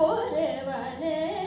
போறவனே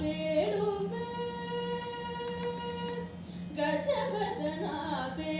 ಕೇಳುವೆ. ಗಜವದನ pay